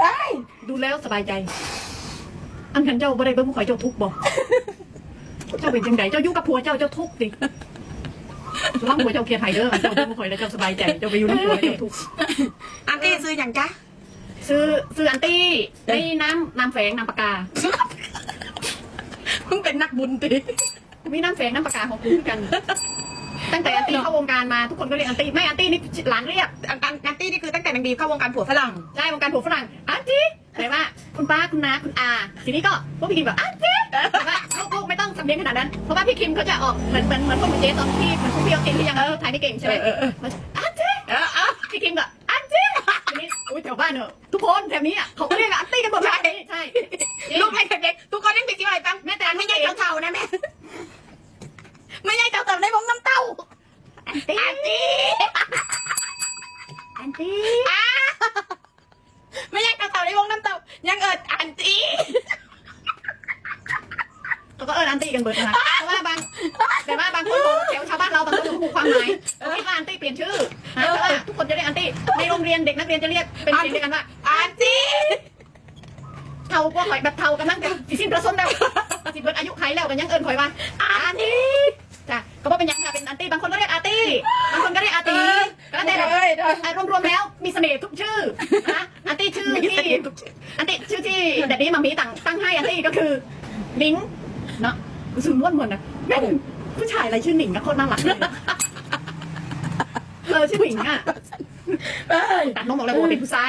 ไอ้ยดูแล้วสบายใจ อันขันเจ้าบ่ได้เบิ่งผู้ข่อยเจ้าทุกข์บ่เจ้าเป็นจังไดเจ้าอยู่กับผัวเจ้าเจ้าทุกข์ดิร่างผัวเจ้าเครียดไห้เด้อเจ้าเบิ่งผู้ข่อยแล้วเจ้าสบายใจเจ้าไปอยู่ในผัวแล้วเจ้าทุกข์อันตี้ซื้ออย่างจ๊ะซื้อซื้ออันตี้ในน้ำน้ำแฝงน้ำปากกาเพิ่งเป็นนักบุญตีมีน้ำแฝงน้ำปากกาของกูคือกัน ตั้งแต่อันตี้เข้าวงการมาทุกคนก็เรียกอันตี้ไม่อันตี้นี่หลานเรียกอันอันอันตี้นี่คือตั้งแต่นา งบีเข้าวงการผัวฝรั่งใช่วงการผัวฝรั่งอันตี้แต่ว่าคุณป้าคุณน้าคุณอาทีนี้ก็พวกพี่คิมแบบอันตี้แต่ว่าลูกๆไม่ต้องสำเนียงขนาดนั้นเพราะว่าพี่คิมเขาจะออกเหมือนเหมือนเหมือนพวกคุณเจตอนที่เหมือนพวกพี่เอาตินที่ยังเออไทยไม่เก่งใช่ไหมเออเออมันอันตี้เออเออพี่คิมก็อันตี้ทีนี้อุ้ยแถวบ้านเนอะทุกคนแถวนี้อะเขาก็เรียกอันตี้กันหมดเลยใช่จริงลูกให้เด็กๆทุกคนยังติดที่ไหนตั้งแม่แต่ไม่ใช่เต่าๆนะแม่ไม่ใช่เต่าๆในวงน้ำเต้าอันตี้ อันตี้ อันตี้ อ่าไม่ใช่เต่าๆในวงน้ำเต้ายังเอิ ดอันตี้เขาก็เอออันตี้กันเบิดนะคะเพราะว่าบางแต่ว่าบางคนเขาแถวชาวบ้านเราบางคนเขาผูกความหมายเขาคิดว่าอันตี้เปลี่ยนชื่อนะเพราะว่าทุกคนจะเรียกอันตี้ในโรงเรียนเด็กนักเรียนจะเรียกเป็นเสียงเดียวกันว่าอันตี้เท่าก็ข่อยแบบเท่ากันนั่งกันสิสิ้นประสมแล้วสิเบิดอายุไขแล้วกันยังเอิญข่อยว่าอันตี้จ้ะก็ว่าเป็นยังค่ะเป็นอันตี้บางคนก็เรียกอาร์ตี้บางคนก็เรียกอาร์ตีก็แล้วแต่แบบเอ้ยเอ้ยอะรวมๆแล้วมีเสน่ห์ทุกชื่อนะอันตี้ชื่อมี ที่เสน่ห์ทุกชื่ออันตี้ชื่อที่แต่นี้มามีตั้งตั้งให้อันตี้ก็คือลิงเนาะรู้สึกม้วนมดนะแม่งผู้ชายอะไรชื่อหนิงนะโคตรน่ารักเลยเออชื่อหนิงอะเอ้ยตัดน้องบอกเลยว่าเป็นผู้ชาย